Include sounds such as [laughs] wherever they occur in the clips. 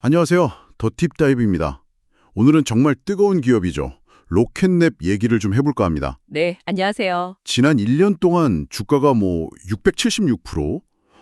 안녕하세요. 더 팁 다이브입니다. 오늘은 정말 뜨거운 기업이죠. 로켓랩 얘기를 좀 해볼까 합니다. 네, 안녕하세요. 지난 1년 동안 주가가 뭐 676%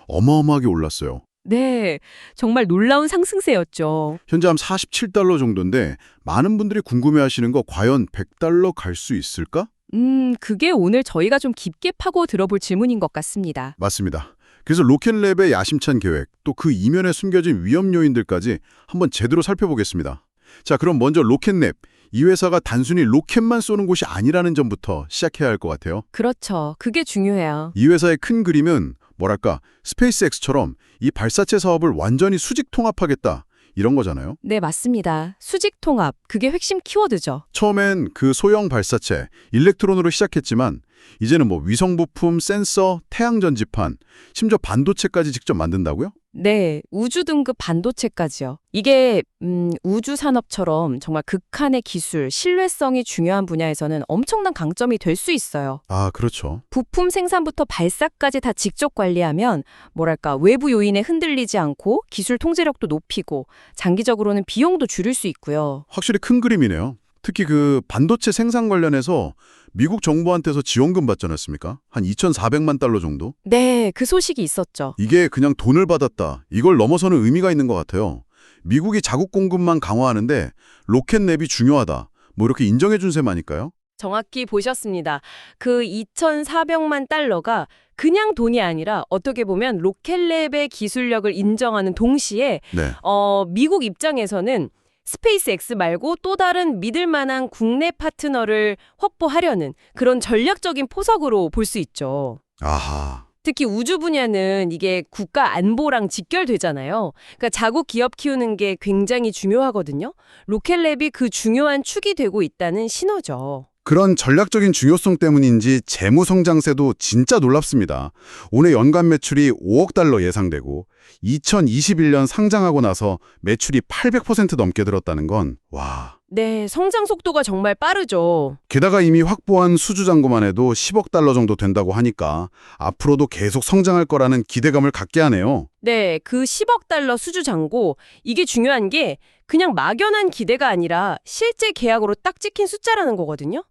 어마어마하게 올랐어요. 네, 정말 놀라운 상승세였죠. 현재 한 47달러 정도인데 많은 분들이 궁금해하시는 거 과연 100달러 갈 수 있을까? 음, 그게 오늘 저희가 좀 깊게 파고 들어볼 질문인 것 같습니다. 맞습니다. 그래서 로켓랩의 야심찬 계획, 또 그 이면에 숨겨진 위험 요인들까지 한번 제대로 살펴보겠습니다. 자, 그럼 먼저 로켓랩. 이 회사가 단순히 로켓만 쏘는 곳이 아니라는 점부터 시작해야 할 것 같아요. 그렇죠. 그게 중요해요. 이 회사의 큰 그림은 뭐랄까 스페이스X처럼 이 발사체 사업을 완전히 수직 통합하겠다 이런 거잖아요. 네, 맞습니다. 수직 통합, 그게 핵심 키워드죠. 처음엔 그 소형 발사체 일렉트론으로 시작했지만 이제는 뭐 위성 부품, 센서, 태양 전지판, 심지어 반도체까지 직접 만든다고요? 네, 우주 등급 반도체까지요. 이게 음, 우주 산업처럼 정말 극한의 기술, 신뢰성이 중요한 분야에서는 엄청난 강점이 될 수 있어요. 아, 그렇죠. 부품 생산부터 발사까지 다 직접 관리하면 뭐랄까 외부 요인에 흔들리지 않고 기술 통제력도 높이고 장기적으로는 비용도 줄일 수 있고요. 확실히 큰 그림이네요. 특히 그 반도체 생산 관련해서 미국 정부한테서 지원금 받지 않았습니까? 한 2,400만 달러 정도? 네, 그 소식이 있었죠. 이게 그냥 돈을 받았다. 이걸 넘어서는 의미가 있는 것 같아요. 미국이 자국 공급만 강화하는데 로켓 랩이 중요하다. 뭐 이렇게 인정해 준 셈 아닐까요? 정확히 보셨습니다. 그 2,400만 달러가 그냥 돈이 아니라 어떻게 보면 로켓랩의 기술력을 인정하는 동시에 네. 어, 미국 입장에서는 스페이스X 말고 또 다른 믿을 만한 국내 파트너를 확보하려는 그런 전략적인 포석으로 볼 수 있죠. 아하. 특히 우주 분야는 이게 국가 안보랑 직결되잖아요. 그러니까 자국 기업 키우는 게 굉장히 중요하거든요. 로켓랩이 그 중요한 축이 되고 있다는 신호죠. 그런 전략적인 중요성 때문인지 재무 성장세도 진짜 놀랍습니다. 올해 연간 매출이 5억 달러 예상되고 2021년 상장하고 나서 매출이 800% 넘게 늘었다는 건 와. 네, 성장 속도가 정말 빠르죠. 게다가 이미 확보한 수주 잔고만 해도 10억 달러 정도 된다고 하니까 앞으로도 계속 성장할 거라는 기대감을 갖게 하네요. 네, 그 10억 달러 수주 잔고 이게 중요한 게 그냥 막연한 기대가 아니라 실제 계약으로 딱 찍힌 숫자라는 거거든요.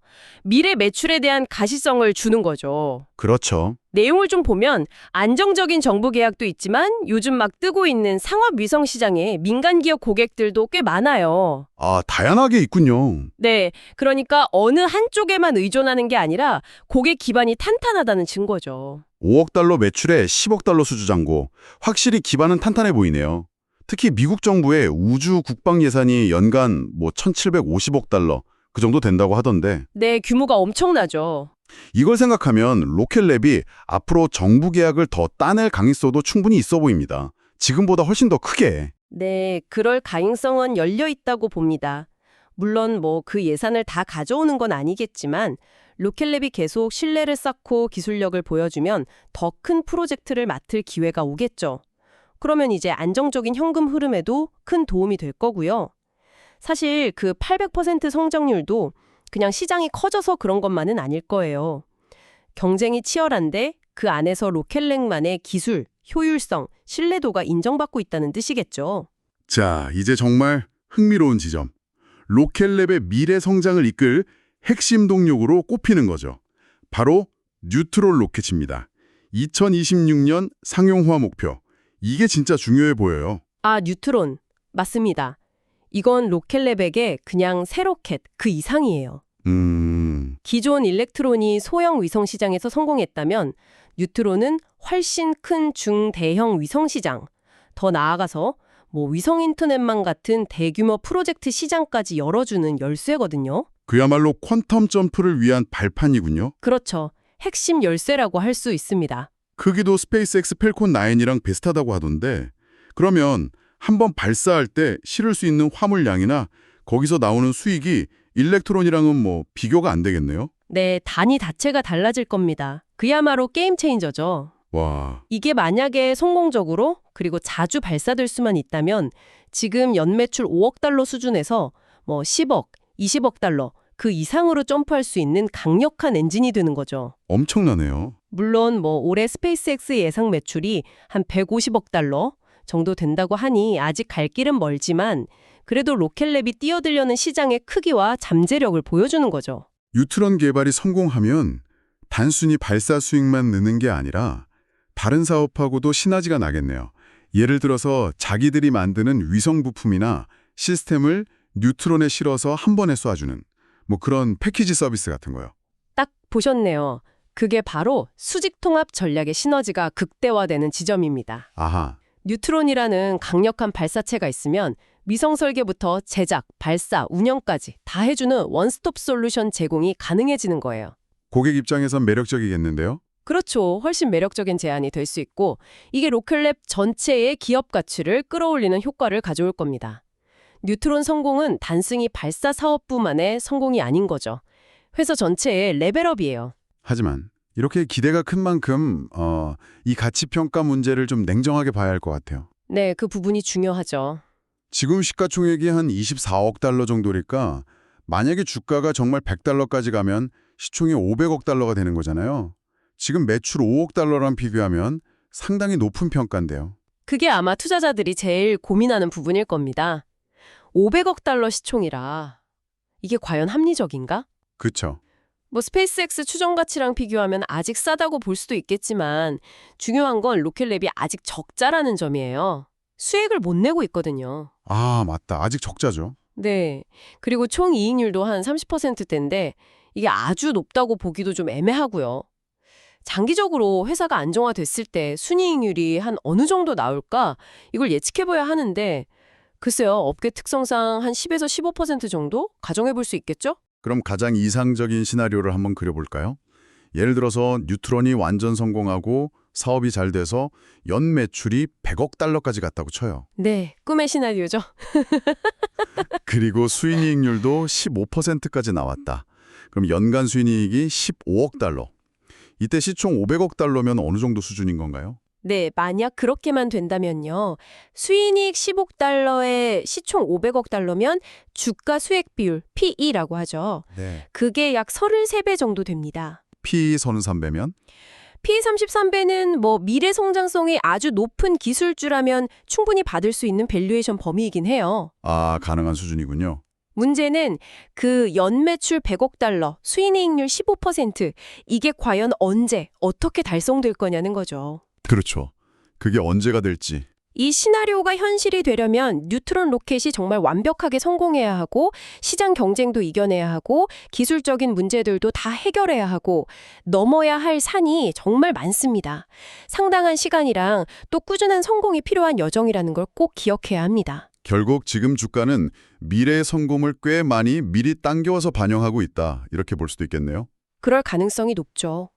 미래 매출에 대한 가시성을 주는 거죠. 그렇죠. 내용을 좀 보면 안정적인 정부 계약도 있지만 요즘 막 뜨고 있는 상업 위성 시장에 민간 기업 고객들도 꽤 많아요. 아, 다양하게 있군요. 네, 그러니까 어느 한쪽에만 의존하는 게 아니라 고객 기반이 탄탄하다는 증거죠. 5억 달러 매출에 10억 달러 수주 잔고. 확실히 기반은 탄탄해 보이네요. 특히 미국 정부의 우주 국방 예산이 연간 뭐 1,750억 달러 그 정도 된다고 하던데 네, 규모가 엄청나죠. 이걸 생각하면 로켓랩이 앞으로 정부 계약을 더 따낼 강의성도 충분히 있어 보입니다. 지금보다 훨씬 더 크게. 네, 그럴 가능성은 열려 있다고 봅니다. 물론 뭐 그 예산을 다 가져오는 건 아니겠지만 로켓랩이 계속 신뢰를 쌓고 기술력을 보여주면 더 큰 프로젝트를 맡을 기회가 오겠죠. 그러면 이제 안정적인 현금 흐름에도 큰 도움이 될 거고요. 사실 그 800% 성장률도 그냥 시장이 커져서 그런 것만은 아닐 거예요. 경쟁이 치열한데 그 안에서 로켓렉만의 기술, 효율성, 신뢰도가 인정받고 있다는 뜻이겠죠. 자, 이제 정말 흥미로운 지점. 로켓랩의 미래 성장을 이끌 핵심 동력으로 꼽히는 거죠. 바로 뉴트론 로켓입니다. 2026년 상용화 목표. 이게 진짜 중요해 보여요. 아, 뉴트론. 맞습니다. 이건 로켓랩에게 그냥 새 로켓 그 이상이에요. 음, 기존 일렉트론이 소형 위성 시장에서 성공했다면 뉴트론은 훨씬 큰 중대형 위성 시장, 더 나아가서 뭐 위성 인터넷망 같은 대규모 프로젝트 시장까지 열어주는 열쇠거든요. 그야말로 퀀텀 점프를 위한 발판이군요. 그렇죠. 핵심 열쇠라고 할 수 있습니다. 크기도 스페이스X 펠콘 9이랑 비슷하다고 하던데 그러면 한번 발사할 때 실을 수 있는 화물량이나 거기서 나오는 수익이 일렉트론이랑은 뭐 비교가 안 되겠네요. 네, 단위 자체가 달라질 겁니다. 그야말로 게임 체인저죠. 와, 이게 만약에 성공적으로 그리고 자주 발사될 수만 있다면 지금 연매출 5억 달러 수준에서 뭐 10억, 20억 달러 그 이상으로 점프할 수 있는 강력한 엔진이 되는 거죠. 엄청나네요. 물론 뭐 올해 스페이스X 예상 매출이 한 150억 달러, 정도 된다고 하니 아직 갈 길은 멀지만 그래도 로켓랩이 뛰어들려는 시장의 크기와 잠재력을 보여주는 거죠. 뉴트론 개발이 성공하면 단순히 발사 수익만 느는 게 아니라 다른 사업하고도 시너지가 나겠네요. 예를 들어서 자기들이 만드는 위성 부품이나 시스템을 뉴트론에 실어서 한 번에 쏴주는 뭐 그런 패키지 서비스 같은 거요. 딱 보셨네요. 그게 바로 수직 통합 전략의 시너지가 극대화되는 지점입니다. 아하, 뉴트론이라는 강력한 발사체가 있으면 위성 설계부터 제작, 발사, 운영까지 다 해주는 원스톱 솔루션 제공이 가능해지는 거예요. 고객 입장에선 매력적이겠는데요? 그렇죠. 훨씬 매력적인 제안이 될 수 있고 이게 로켓랩 전체의 기업 가치를 끌어올리는 효과를 가져올 겁니다. 뉴트론 성공은 단순히 발사 사업부만의 성공이 아닌 거죠. 회사 전체의 레벨업이에요. 하지만 이렇게 기대가 큰 만큼 어, 이 가치 평가 문제를 좀 냉정하게 봐야 할 것 같아요. 네, 그 부분이 중요하죠. 지금 시가총액이 한 24억 달러 정도니까 만약에 주가가 정말 100달러까지 가면 시총이 500억 달러가 되는 거잖아요. 지금 매출 5억 달러랑 비교하면 상당히 높은 평가인데요. 그게 아마 투자자들이 제일 고민하는 부분일 겁니다. 500억 달러 시총이라 이게 과연 합리적인가? 그쵸? 뭐 스페이스X 추정 가치랑 비교하면 아직 싸다고 볼 수도 있겠지만 중요한 건 로켓랩이 아직 적자라는 점이에요. 수익을 못 내고 있거든요. 아, 맞다. 아직 적자죠. 네. 그리고 총 이익률도 한 30%대인데 이게 아주 높다고 보기도 좀 애매하고요. 장기적으로 회사가 안정화됐을 때 순이익률이 한 어느 정도 나올까 이걸 예측해봐야 하는데 글쎄요 업계 특성상 한 10에서 15% 정도 가정해볼 수 있겠죠? 그럼 가장 이상적인 시나리오를 한번 그려볼까요? 예를 들어서 뉴트론이 완전 성공하고 사업이 잘 돼서 연 매출이 100억 달러까지 갔다고 쳐요. 네, 꿈의 시나리오죠. [laughs] 그리고 수익률도 15%까지 나왔다. 그럼 연간 수익이 15억 달러. 이때 시총 500억 달러면 어느 정도 수준인 건가요? 네, 만약 그렇게만 된다면요. 수익 10억 달러에 시총 500억 달러면 주가 수익 비율 PE라고 하죠. 네. 그게 약 33배 정도 됩니다. P 선은 3배면 P 33배는 뭐 미래 성장성이 아주 높은 기술주라면 충분히 받을 수 있는 밸류에이션 범위이긴 해요. 아, 가능한 수준이군요. 문제는 그 연매출 100억 달러, 수익률 15% 이게 과연 언제 어떻게 달성될 거냐는 거죠. 그렇죠. 그게 언제가 될지. 이 시나리오가 현실이 되려면 뉴트론 로켓이 정말 완벽하게 성공해야 하고 시장 경쟁도 이겨내야 하고 기술적인 문제들도 다 해결해야 하고 넘어야 할 산이 정말 많습니다. 상당한 시간이랑 또 꾸준한 성공이 필요한 여정이라는 걸 꼭 기억해야 합니다. 결국 지금 주가는 미래의 성공을 꽤 많이 미리 당겨와서 반영하고 있다. 이렇게 볼 수도 있겠네요. 그럴 가능성이 높죠.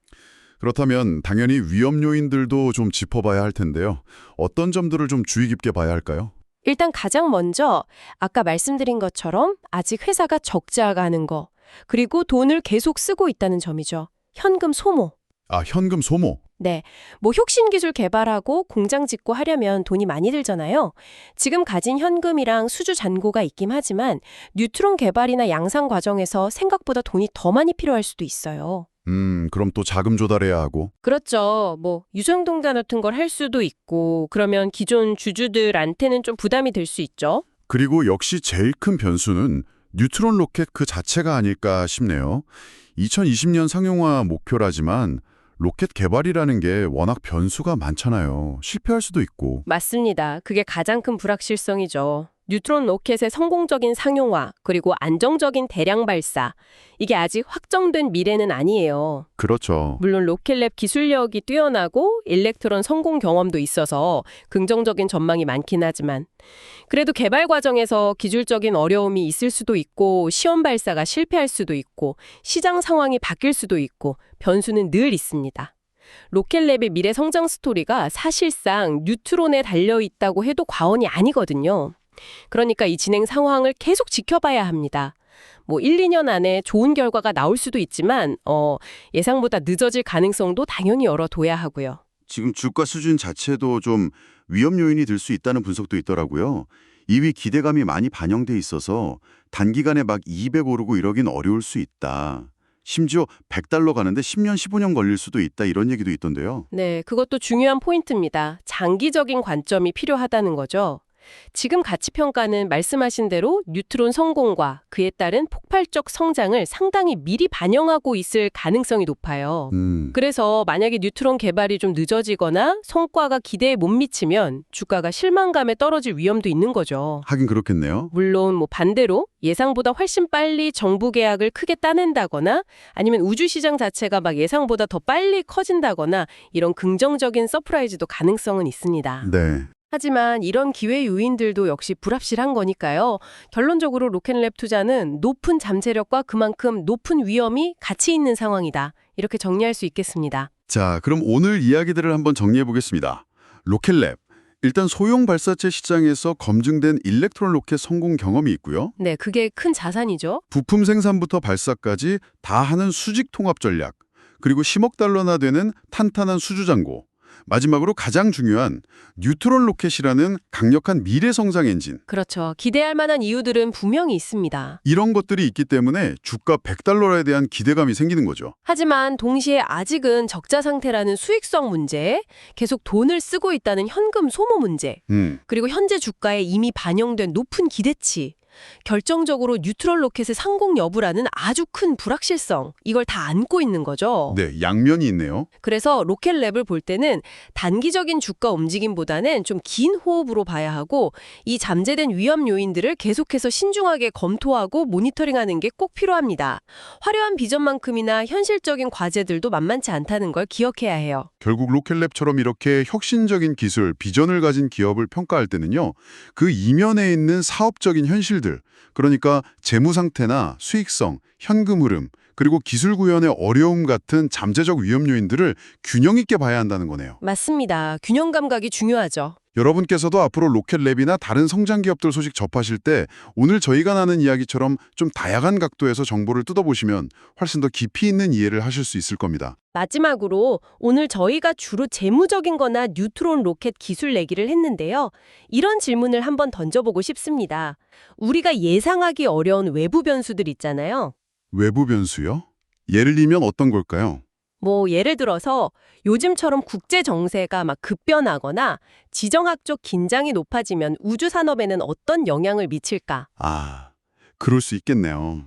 그렇다면 당연히 위험 요인들도 좀 짚어봐야 할 텐데요. 어떤 점들을 좀 주의 깊게 봐야 할까요? 일단 가장 먼저 아까 말씀드린 것처럼 아직 회사가 적자가는 거 그리고 돈을 계속 쓰고 있다는 점이죠. 현금 소모. 아, 현금 소모. 네, 뭐 혁신 기술 개발하고 공장 짓고 하려면 돈이 많이 들잖아요. 지금 가진 현금이랑 수주 잔고가 있긴 하지만 뉴트론 개발이나 양산 과정에서 생각보다 돈이 더 많이 필요할 수도 있어요. 음, 그럼 또 자금 조달해야 하고. 그렇죠. 뭐 유성동자 같은 걸 할 수도 있고 그러면 기존 주주들한테는 좀 부담이 될 수 있죠. 그리고 역시 제일 큰 변수는 뉴트론 로켓 그 자체가 아닐까 싶네요. 2020년 상용화 목표라지만 로켓 개발이라는 게 워낙 변수가 많잖아요. 실패할 수도 있고. 맞습니다. 그게 가장 큰 불확실성이죠. 뉴트론 로켓의 성공적인 상용화, 그리고 안정적인 대량 발사. 이게 아직 확정된 미래는 아니에요. 그렇죠. 물론 로켓랩 기술력이 뛰어나고 일렉트론 성공 경험도 있어서 긍정적인 전망이 많긴 하지만 그래도 개발 과정에서 기술적인 어려움이 있을 수도 있고 시험 발사가 실패할 수도 있고 시장 상황이 바뀔 수도 있고 변수는 늘 있습니다. 로켓랩의 미래 성장 스토리가 사실상 뉴트론에 달려 있다고 해도 과언이 아니거든요. 그러니까 이 진행 상황을 계속 지켜봐야 합니다. 뭐 1, 2년 안에 좋은 결과가 나올 수도 있지만 어, 예상보다 늦어질 가능성도 당연히 열어둬야 하고요. 지금 주가 수준 자체도 좀 위험 요인이 될 수 있다는 분석도 있더라고요. 이위 기대감이 많이 반영돼 있어서 단기간에 막 200 오르고 이러긴 어려울 수 있다. 심지어 100달러 가는데 10년, 15년 걸릴 수도 있다 이런 얘기도 있던데요. 네, 그것도 중요한 포인트입니다. 장기적인 관점이 필요하다는 거죠. 지금 가치 평가는 말씀하신 대로 뉴트론 성공과 그에 따른 폭발적 성장을 상당히 미리 반영하고 있을 가능성이 높아요. 음. 그래서 만약에 뉴트론 개발이 좀 늦어지거나 성과가 기대에 못 미치면 주가가 실망감에 떨어질 위험도 있는 거죠. 하긴 그렇겠네요. 물론 뭐 반대로 예상보다 훨씬 빨리 정부 계약을 크게 따낸다거나 아니면 우주 시장 자체가 막 예상보다 더 빨리 커진다거나 이런 긍정적인 서프라이즈도 가능성은 있습니다. 네. 하지만 이런 기회 요인들도 역시 불합실한 거니까요. 결론적으로 로켓랩 투자는 높은 잠재력과 그만큼 높은 위험이 같이 있는 상황이다. 이렇게 정리할 수 있겠습니다. 자, 그럼 오늘 이야기들을 한번 정리해 보겠습니다. 로켓랩. 일단 소형 발사체 시장에서 검증된 일렉트론 로켓 성공 경험이 있고요. 네, 그게 큰 자산이죠. 부품 생산부터 발사까지 다 하는 수직 통합 전략. 그리고 10억 달러나 되는 탄탄한 수주 잔고. 마지막으로 가장 중요한 뉴트론 로켓이라는 강력한 미래 성장 엔진. 그렇죠. 기대할 만한 이유들은 분명히 있습니다. 이런 것들이 있기 때문에 주가 100달러에 대한 기대감이 생기는 거죠. 하지만 동시에 아직은 적자 상태라는 수익성 문제, 계속 돈을 쓰고 있다는 현금 소모 문제, 음. 그리고 현재 주가에 이미 반영된 높은 기대치, 결정적으로 뉴트럴 로켓의 상공 여부라는 아주 큰 불확실성, 이걸 다 안고 있는 거죠. 네, 양면이 있네요. 그래서 로켓 랩을 볼 때는 단기적인 주가 움직임보다는 좀 긴 호흡으로 봐야 하고 이 잠재된 위험 요인들을 계속해서 신중하게 검토하고 모니터링하는 게 꼭 필요합니다. 화려한 비전만큼이나 현실적인 과제들도 만만치 않다는 걸 기억해야 해요. 결국 로켓랩처럼 이렇게 혁신적인 기술, 비전을 가진 기업을 평가할 때는요. 그 이면에 있는 사업적인 현실들, 그러니까 재무 상태나 수익성, 현금 흐름, 그리고 기술 구현의 어려움 같은 잠재적 위험 요인들을 균형 있게 봐야 한다는 거네요. 맞습니다. 균형 감각이 중요하죠. 여러분께서도 앞으로 로켓랩이나 다른 성장 기업들 소식 접하실 때 오늘 저희가 나눈 이야기처럼 좀 다양한 각도에서 정보를 뜯어보시면 훨씬 더 깊이 있는 이해를 하실 수 있을 겁니다. 마지막으로 오늘 저희가 주로 재무적인 거나 뉴트론 로켓 기술 내기를 했는데요. 이런 질문을 한번 던져보고 싶습니다. 우리가 예상하기 어려운 외부 변수들 있잖아요. 외부 변수요? 예를 들면 어떤 걸까요? 뭐 예를 들어서 요즘처럼 국제 정세가 막 급변하거나 지정학적 긴장이 높아지면 우주 산업에는 어떤 영향을 미칠까? 아, 그럴 수 있겠네요.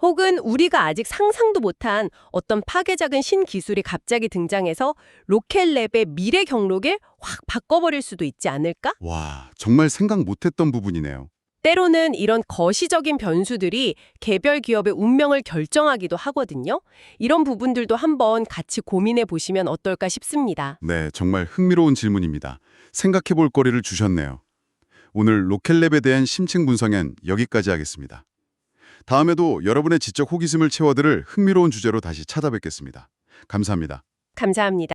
혹은 우리가 아직 상상도 못한 어떤 파괴작은 신기술이 갑자기 등장해서 로켓랩의 미래 경로를 확 바꿔버릴 수도 있지 않을까? 와, 정말 생각 못했던 부분이네요. 때로는 이런 거시적인 변수들이 개별 기업의 운명을 결정하기도 하거든요. 이런 부분들도 한번 같이 고민해 보시면 어떨까 싶습니다. 네, 정말 흥미로운 질문입니다. 생각해 볼 거리를 주셨네요. 오늘 로켓랩에 대한 심층 분석엔 여기까지 하겠습니다. 다음에도 여러분의 지적 호기심을 채워드릴 흥미로운 주제로 다시 찾아뵙겠습니다. 감사합니다. 감사합니다.